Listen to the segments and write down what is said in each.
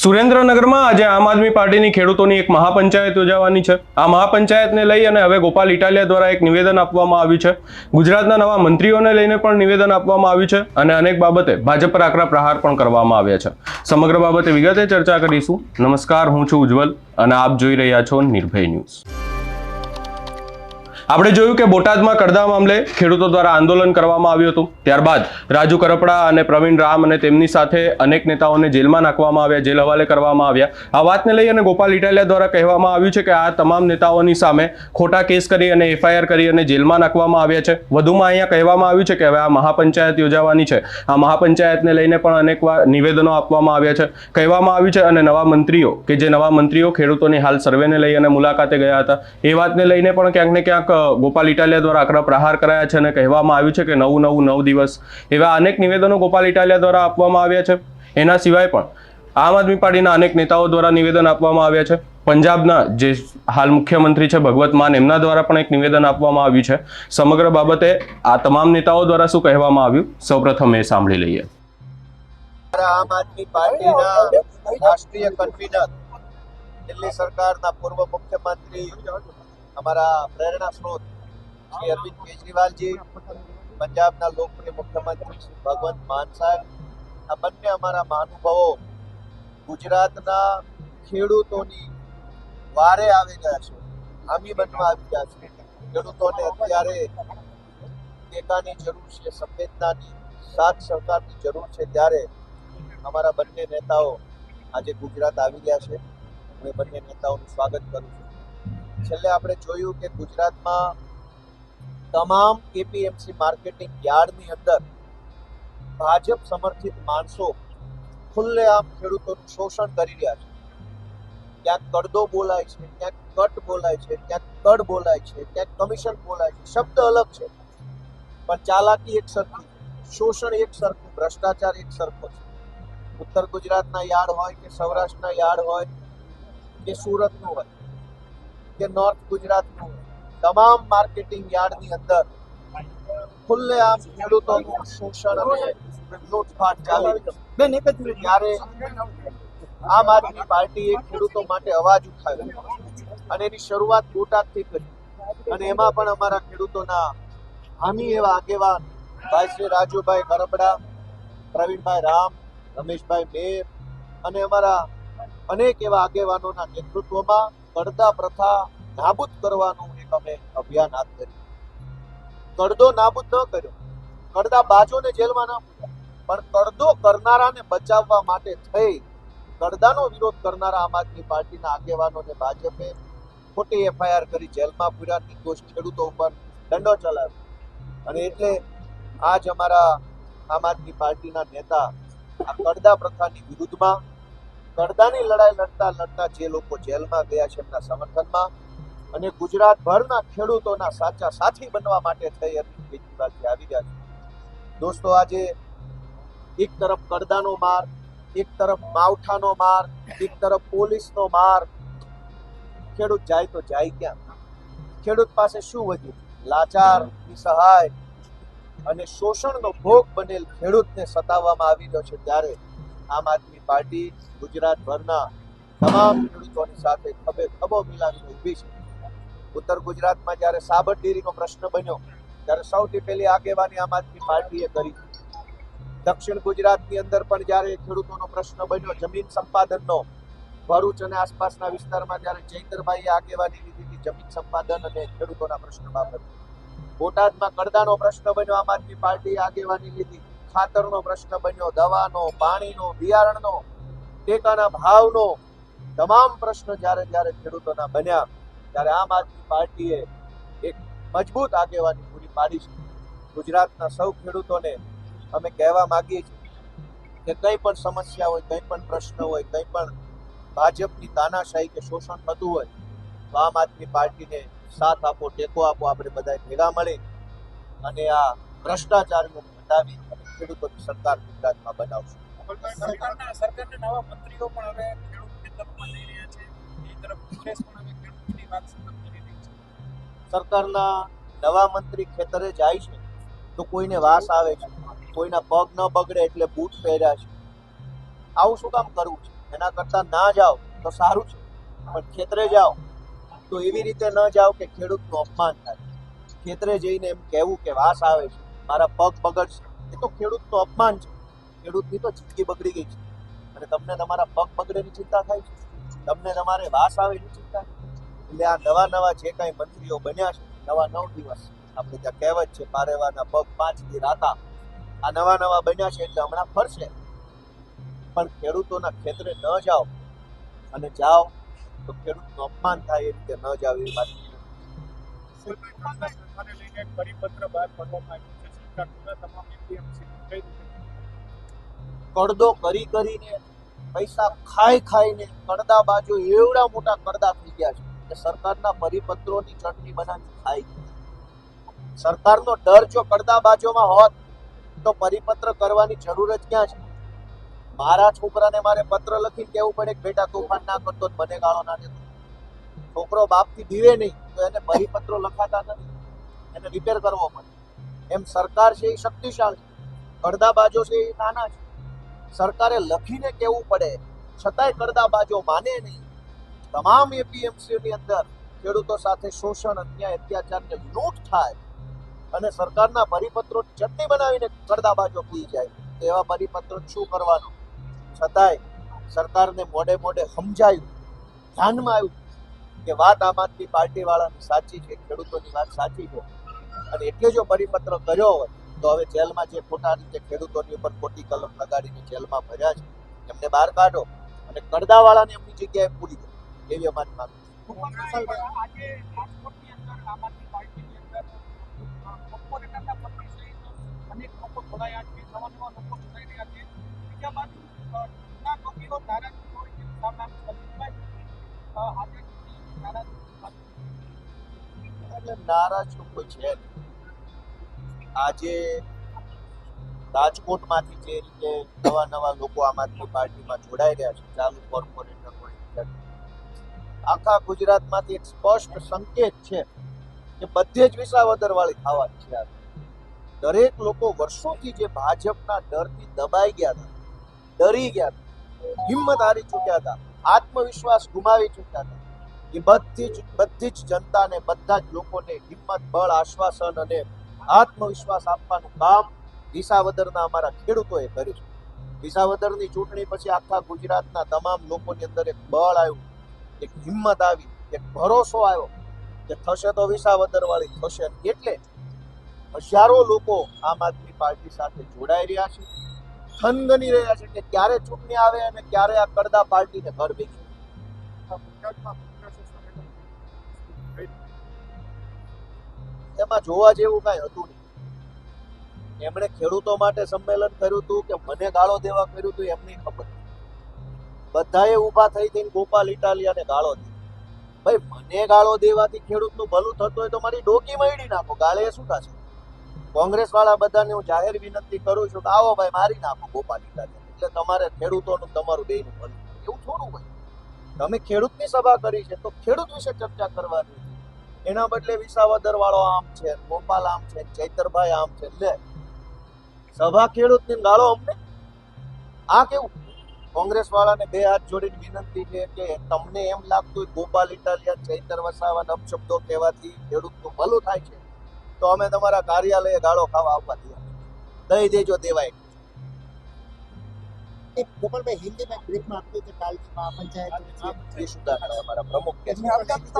સુરેન્દ્રનગરમાં આજે આમ આદમી પાર્ટીની ખેડૂતોની એક મહાપંચાયત યોજાવાની છે. આ મહાપંચાયતને લઈ અને હવે ગોપાલ ઇટાલિયા દ્વારા એક નિવેદન આપવામાં આવ્યું છે. ગુજરાતના નવા મંત્રીઓને લઈને પણ નિવેદન આપવામાં આવ્યું છે અને અનેક બાબતે ભાજપ પર આકરા પ્રહાર પણ કરવામાં આવ્યા છે. સમગ્ર બાબતે વિગતે ચર્ચા કરીશું. નમસ્કાર, હું છું ઉજ્જવલ અને આપ જોઈ રહ્યા છો નિર્ભય ન્યૂઝ. આપણે જોયું કે બોટાદમાં કરદા મામલે ખેડૂતો દ્વારા આંદોલન કરવામાં આવ્યું હતું. ત્યારબાદ રાજુ કરપડા અને પ્રવીણ રામ અને તેમની સાથે અનેક નેતાઓને જેલમાં નાખવામાં આવ્યા, જેલ હવાલે કરવામાં આવ્યા. આ વાતને લઈ અને ગોપાલ ઇટાલિયા દ્વારા કહેવામાં આવ્યું છે કે આ તમામ નેતાઓની સામે ખોટા કેસ કરી અને એફઆઈઆર કરી અને જેલમાં નાખવામાં આવ્યા છે. વધુમાં અહીંયા કહેવામાં આવ્યું છે કે હવે આ મહાપંચાયત યોજાવાની છે. આ મહાપંચાયતને લઈને પણ અનેક નિવેદનો આપવામાં આવ્યા છે. કહેવામાં આવ્યું છે અને નવા મંત્રીઓ, કે જે નવા મંત્રીઓ ખેડૂતોની હાલ સર્વેને લઈ અને મુલાકાતે ગયા હતા. એ વાતને લઈને પણ ક્યાંક ને ક્યાંક ગોપાલ ઇટાલિયા દ્વારા આકરા પ્રહાર કરાયા છે અને કહેવામાં આવ્યું છે કે નવું નવું નવ દિવસ એવા અનેક નિવેદનો ગોપાલ ઇટાલિયા દ્વારા આપવામાં આવ્યા છે. એના સિવાય પણ આમ આદમી પાર્ટીના અનેક નેતાઓ દ્વારા નિવેદન આપવામાં આવ્યા છે. પંજાબના જે હાલ મુખ્યમંત્રી છે ભગવત માન, એમના દ્વારા પણ એક નિવેદન આપવામાં આવ્યું છે. સમગ્ર બાબતે આ તમામ નેતાઓ દ્વારા શું કહેવામાં આવ્યું? સૌપ્રથમ એ સાંભળી લઈએ. આમ આદમી પાર્ટીના રાષ્ટ્રીય કન્વીનર, દિલ્હી સરકારના પૂર્વ મુખ્યમંત્રી અમારા પ્રેરણા સ્ત્રોત શ્રી અરવિંદ કેજરીવાલજી, પંજાબના લોકપ્રિય મુખ્યમંત્રી શ્રી ભગવંત માન સાહેબ, આ બંને અમારા મહાનુભાવો ગુજરાતના ખેડૂતોની વારે આવી ગયા છે હામી બનવા આવી ગયા છે. ખેડૂતોને અત્યારે ટેકાની જરૂર છે, સંવેદનાની સાથ સહકારની જરૂર છે, ત્યારે અમારા બંને નેતાઓ આજે ગુજરાત આવી ગયા છે. હું એ બંને નેતાઓનું સ્વાગત કરું છું. છેલ્લે આપણે જોયું કે ગુજરાતમાં તમામ એપીએમસી માર્કેટિંગ યાર્ડની અંદર ભાજપ સમર્થિત માણસો ખુલ્લેઆમ ખેડૂતોનું શોષણ કરી રહ્યા છે. ક્યાંક કડદો બોલાય છે, ક્યાંક કટ બોલાય છે, ક્યાંક કડ બોલાય છે, ક્યાંક કમિશન બોલાય છે, શબ્દ અલગ છે. પણ ચાલાકી એક સરખી શોષણ એક સરખું, ભ્રષ્ટાચાર એક સરખો છે. ઉત્તર ગુજરાતના યાર્ડ હોય કે સૌરાષ્ટ્રના યાર્ડ હોય કે સુરતનું હોય કે નોર્થ ગુજરાતનું તમામ માર્કેટિંગ યાર્ડની અંદર ખુલ્લેઆમ ખેડૂતોનું શોષણ અને લૂંટફાટ ચાલી બેન એક જ જ્યારે આમ આદમી પાર્ટીએ ખેડૂતો માટે અવાજ ઉઠાવ્યો. અને એની શરૂઆત બોટાદથી કરી અને એમાં પણ અમારા ખેડૂતોના હામી એવા આગેવાન ભાઈ શ્રી રાજુભાઈ ગરબડા પ્રવીણભાઈ રામ રમેશભાઈ મેર અને અમારા અનેક એવા આગેવાનોના નેતૃત્વમાં કડદા પ્રથા નાબૂદ કરવાનું એક અમે અભિયાન હાથ ધર્યું. કડદો નાબૂદ ન કર્યો. કડદા બાજોને જેલમાં ન પૂર્યા પણ કડદો કરનારાને બચાવવા માટે થઈ કડદાનો વિરોધ કરનારા આમ આદમી પાર્ટીના આગેવાનોને ભાજપે ખોટી એફઆઈઆર કરી જેલમાં પૂર્યા નિર્દોષ ખેડૂતો ઉપર દંડો ચલાવ્યો. અને એટલે આજ અમારા આમ આદમી પાર્ટીના નેતા આ કડદા પ્રથાની વિરુદ્ધમાં કડદાની લડાઈ લડતા લડતા જે લોકો જેલમાં ગયા છે એમના સમર્થનમાં અને ગુજરાતભરના ખેડૂતોના સાચા સાથી બનવા માટે થઈ બીજી કેજરીવાલજી આવી રહ્યા છે. દોસ્તો, આજે એક તરફ કડદાનો માર, એક તરફ માવઠાનો માર, એક તરફ પોલીસનો માર. ખેડૂત જાય તો જાય ક્યાં? ખેડૂત પાસે શું વધ્યું? લાચાર, નિસહાય અને શોષણનો ભોગ બનેલ ખેડૂતને સતાવવામાં આવી રહ્યો છે ત્યારે આમ આદમી પાર્ટી ગુજરાતભરના તમામ ખેડૂતોની સાથે ખભે ખભો મિલાવીને ઊભી છે. ઉત્તર ગુજરાતમાં જ્યારે સાબર ડેરીનો પ્રશ્ન બન્યો, ત્યારે સૌથી પહેલી આગેવાની આમ આદમી પાર્ટીએ કરી. દક્ષિણ ગુજરાતની અંદર પણ જ્યારે ખેડૂતોનો પ્રશ્ન બન્યો, જમીન સંપાદનનો, ભરૂચ અને આસપાસના વિસ્તારમાં જ્યારે ચૈતરભાઈએ આગેવાની લીધી જમીન સંપાદન અને ખેડૂતોના પ્રશ્ન બાબતે. બોટાદમાં કડદાનો પ્રશ્ન બન્યો, આમ આદમી પાર્ટીએ આગેવાની લીધી. ખાતરનો પ્રશ્ન બન્યો, દવાનો, પાણીનો, બિયારણનો, ટેકાના ભાવનો, તમામ પ્રશ્ન જ્યારે જ્યારે ખેડૂતોના બન્યા, ત્યારે આમ આદમી પાર્ટીએ એક મજબૂત આગેવાની પૂરી પાડી છે. ગુજરાતના સૌ ખેડૂતોને અમે કહેવા માંગીએ છીએ કે કંઈ પણ સમસ્યા હોય, કંઈ પણ પ્રશ્ન હોય, કંઈ પણ ભાજપની તાનાશાહી કે શોષણ થતું હોય, તો આમ આદમી પાર્ટીને સાથ આપો, ટેકો આપો, આપણે બધા ભેગા મળી અને આ ભ્રષ્ટાચારને હટાવી ખેડૂતોની સરકાર ગુજરાતમાં બનાવશે. સરકારના સરકારના નવા મંત્રીઓ પણ હવે ખેડૂતની તરફમાં જઈ રહ્યા છે. એ તરફ કોંગ્રેસ પણ હવે ખેડૂતની વાત કરી રહી છે. સરકારના નવા મંત્રી ખેતરે જાય છે તો કોઈને વાસ આવે છે કોઈના પગ ન બગડે એટલે બૂટ પહેર્યા છે. આવું શું કામ કરવું છે? એના કરતા ના જાઓ તો સારું છે પણ ખેતરે જાઓ તો એવી રીતે ન જાઓ કે ખેડૂતનું અપમાન થાય. ખેતરે જઈને એમ કહેવું કે વાસ આવે છે મારા પગ બગડશે. તો ખેડૂતનું અપમાન છે. ખેડૂતની તો જિંદગી બગડી ગઈ છે. અને તમને તમારા પગ બગડેની ચિંતા થાય છે? તમને તમારે વાસ આવે એની ચિંતા એટલે આ નવા નવા જે કાંઈ મંત્રીઓ બન્યા છે, નવા નવ દિવસ, આપણે ત્યાં કહેવત છે, પારેવાના પગ પાંચથી રાતા. આ નવા નવા બન્યા છે એટલે હમણાં ફરશે. પણ ખેડૂતોના ખેતરે ન જાઓ. અને જાઓ તો ખેડૂતનું અપમાન થાય એ રીતે ન જાવ એવી વાત. પરિપત્ર બહાર પાડવામાં આવ્યું કડદો કરી કરીને પૈસા ખાઈ ખાઈને કડદા બાજુ એવડા મોટા કડદા થઈ ગયા છે કે સરકારના પરિપત્રોની ચટણી બનાવી ખાઈ. સરકારનો ડર જો કડદા બાજુમાં હોત, તો પરિપત્ર કરવાની જરૂર જ ક્યાં છે? મારા છોકરાને મારે પત્ર લખીને કહેવું પડે કે બેટા તોફાન ના કરતો મને ગાળો ના દેતો. છોકરો બાપથી દીવે નહીં, તો એને પરિપત્રો લખાતા નથી. એને રિપેર કરવો પડે. એમ સરકાર છે એ શક્તિશાળી કરદાબાજો છે એ નાના છે. સરકારે લખીને કહેવું પડે, છતાંય કરદાબાજો માને નહીં. તમામ એપીએમસીની અંદર ખેડૂતો સાથે શોષણ, અન્યાય, અત્યાચારને લૂંટ થાય અને સરકારના પરિપત્રો ચટણી બનાવીને કરદાબાજો પી જાય. એવા પરિપત્રો શું કરવાનું? છતાંય સરકારને મોડે મોડે સમજાયું, ધ્યાનમાં આવ્યું કે વાત આમ આદમી પાર્ટી વાળાની સાચી છે, ખેડૂતોની વાત સાચી છે. અને એટલે જો પરિપત્ર કર્યો હોય તો હવે જેલમાં જે ખોટા રીતે ખેડૂતોની ઉપર ખોટી કલમ લગાડીને જેલમાં ભર્યા છે એમને બહાર કાઢો અને કડદાવાળાને એમની જગ્યાએ પૂરી દો. એવી અમારી માંગ અનેક લોકો છે આજે રાજકોટમાંથી જે રીતે નવા નવા લોકો આમ આદમી પાર્ટીમાં જોડાઈ રહ્યા છે, ચાલુ કોર્પોરેટર હોય આખા ગુજરાતમાંથી એક સ્પષ્ટ સંકેત છે કે બધે જ વિસાવદર વાળી થવાની છે દરેક લોકો વર્ષોથી જે ભાજપના ડરથી દબાઈ ગયા હતા, ડરી ગયા હતા, હિંમત હારી ચૂક્યા હતા, આત્મવિશ્વાસ ગુમાવી ચૂક્યા હતા, એ બધી જ બધી જ જનતાને, બધા જ લોકોને હિંમત, બળ, આશ્વાસન અને આત્મવિશ્વાસ આપવાનું કામ વિસાવદરના અમારા ખેડૂતોએ કર્યું છે. વિસાવદરની ચૂંટણી પછી આખા ગુજરાતના તમામ લોકોની અંદર એક બળ આવ્યું, એક હિંમત આવી, એક ભરોસો આવ્યો કે થશે તો વિસાવદર વાળી થશે એટલે હજારો લોકો આમ આદમી પાર્ટી સાથે જોડાઈ રહ્યા છે, થનગની રહ્યા છે કે ક્યારે ચૂંટણી આવે અને ક્યારે આ કરદા પાર્ટીને ઘર ભેગી એમાં જોવા જેવું કાંઈ હતું નહીં. એમણે ખેડૂતો માટે સંમેલન કર્યું હતું કે મને ગાળો દેવા કર્યું હતું એમની ખબર. બધાએ ઊભા થઈ થઈને ગોપાલ ઇટાલિયાને ગાળો દીધી. ભાઈ, મને ગાળો દેવાથી ખેડૂતનું ભલું થતું હોય તો મારી ડોકી મળી નાખો. ગાળે શું થશે? કોંગ્રેસ વાળા બધાને હું જાહેર વિનંતી કરું છું કે આવો ભાઈ, મારી નાખો ગોપાલ ઇટાલિયા એટલે તમારે ખેડૂતોનું તમારું બેયનું ભલું એવું થોડું હોય. તમે ખેડૂતની સભા કરી છે તો ખેડૂત વિશે ચર્ચા કરવાની એના બદલે વિસાવદર વાળો આમ છે ગોપાલ આમ છે ચૈતરભાઈ આમ છે લે. સભા ખેડૂતની ગાળો અમને. આ કેવું? કોંગ્રેસ વાળાને બે હાથ જોડીને વિનંતી છે કે તમને એમ લાગતું ગોપાલ ઇટાલિયા ચૈતર, વસાવા શબ્દો કહેવાથી ખેડૂતનું ભલું થાય છે, તો અમે તમારા કાર્યાલયે ગાળો ખાવા આવવા દઈએ દઈ દેજો દેવાય. एक गोपाल भाई हिंदी में ब्रीफ में आपको जो काल की महापंचायत हुई थी, શ્રી સુધાકર અમારા પ્રમુખ કે છે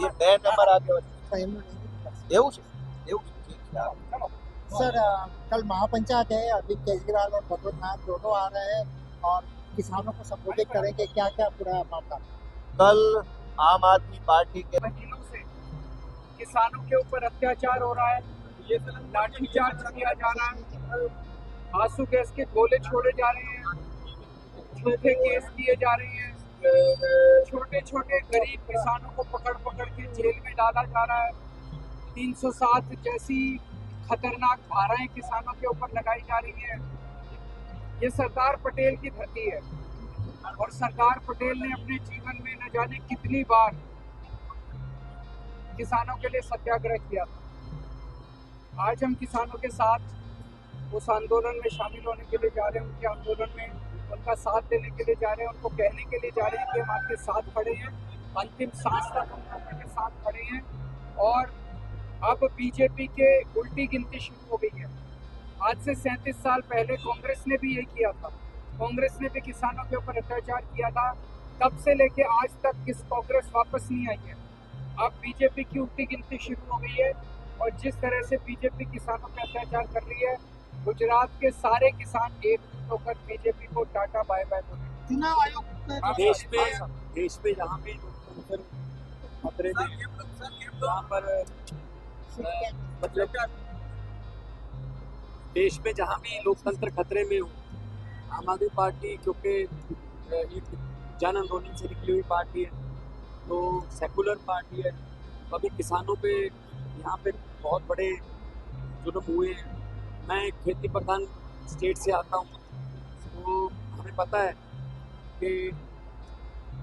એ બેન અમારા આગેવાન उसका एम नहीं था। એવું છે એવું છે ઠીક છે હા. सर अ, कल महापंचायत है अभी केजरीवाल और भगवत मान दोनों आ रहे हैं और किसानों को संबोधित करेंगे क्या क्या पूरा मामला कल आम आदमी पार्टी के महीनों से किसानों के ऊपर अत्याचार हो रहा है ये लाठीचार्ज किया जा रहा है आंसू गैस के गोले छोड़े जा रहे हैं झूठे केस किए जा रहे हैं छोटे छोटे गरीब किसानों को पकड़ पकड़ के जेल में डाला जा रहा है 307 जैसी खतरनाक धाराएँ किसानों के ऊपर लगाई जा रही है। ये सरदार पटेल की धरती है। और सरदार पटेल ने अपने जीवन में न जाने कितनी बार किसानों के लिए सत्याग्रह किया था। आज हम किसानों के साथ उस आंदोलन में शामिल होने के लिए जा रहे हैं, उनके आंदोलन में उनका साथ देने के लिए जा रहे हैं, उनको कहने के लिए जा रहे हैं कि हम आपके साथ खड़े हैं, अंतिम सांस तक हम आपके साथ खड़े हैं और अब बीजेपी के उल्टी गिनती शुरू हो गई है। आज से सैंतीस साल पहले कांग्रेस ने भी यही किया था। कांग्रेस ने भी किसानों के ऊपर अत्याचार किया था। तब से लेके आज तक किस कांग्रेस वापस नहीं आई है। अब बीजेपी की उल्टी गिनती शुरू हो गई है और जिस तरह से बीजेपी किसानों पर अत्याचार कर रही है गुजरात के सारे किसान एकजुट होकर बीजेपी को टाटा बाय बाय बोले। चुनाव आयोग देश में देश में जहाँ भी लोकतंत्र खतरे में है, जहाँ पर मतलब देश में जहाँ भी लोकतंत्र खतरे में हो आम आदमी पार्टी क्योंकि एक जन आंदोलन से निकली हुई पार्टी है तो सेकुलर पार्टी है तो अभी किसानों पे यहाँ पे बहुत बड़े जुल्म हुए हैं। मैं एक खेती प्रधान स्टेट से आता हूँ। तो हमें पता है कि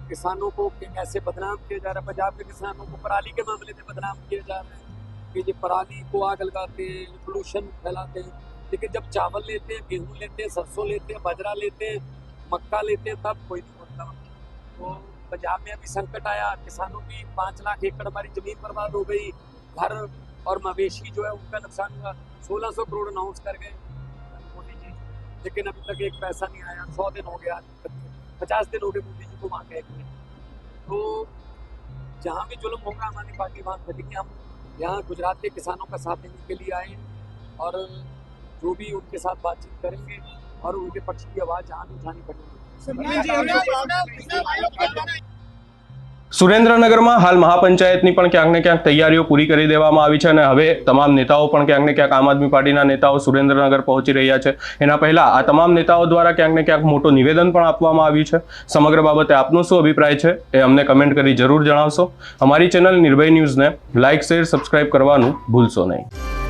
किसानों को कि कैसे बदनाम किया जा रहा है। पंजाब के किसानों को पराली के मामले में बदनाम किया जा रहा है कि ये पराली को आग लगाते हैं पोलूशन फैलाते हैं। लेकिन जब चावल लेते हैं, गेहूँ लेते हैं, सरसों लेते हैं, बाजरा लेते हैं, मक्का लेते हैं, तब कोई नहीं बोलता। तो पंजाब में अभी संकट आया, किसानों की पाँच लाख एकड़ हमारी ज़मीन बर्बाद हो गई, घर और मवेशी जो है उनका नुकसान हुआ। सोलह सौ करोड़ अनाउंस कर गए। मोदी जी लेकिन अभी तक एक पैसा नहीं आया। सौ दिन हो गया। पचास दिन हो गए मोदी जी को वहाँ गए हुए। तो जहाँ भी जुल्म होगा हमारी पार्टी वहाँ खरीदेंगे हम यहाँ गुजरात के किसानों का साथ देने के लिए आए और जो भी उनके साथ बातचीत करेंगे और उनके पक्ष की आवाज़ जहाँ भी उठानी पड़ेगी। સુરેન્દ્રનગરમાં હાલ મહાપંચાયતની પણ ક્યાંક ને ક્યાંક તૈયારીઓ પૂરી કરી દેવામાં આવી છે અને હવે તમામ નેતાઓ પણ ક્યાંક ને ક્યાંક આમ આદમી પાર્ટીના નેતાઓ સુરેન્દ્રનગર પહોંચી રહ્યા છે. એના પહેલા આ તમામ નેતાઓ દ્વારા ક્યાંક ને ક્યાંક મોટું નિવેદન પણ આપવામાં આવ્યું છે. સમગ્ર બાબતે આપનો શું અભિપ્રાય છે એ અમને કમેન્ટ કરી જરૂર જણાવશો. અમારી ચેનલ નિર્ભય ન્યૂઝને લાઇક શેર, સબસ્ક્રાઇબ કરવાનું ભૂલશો નહીં.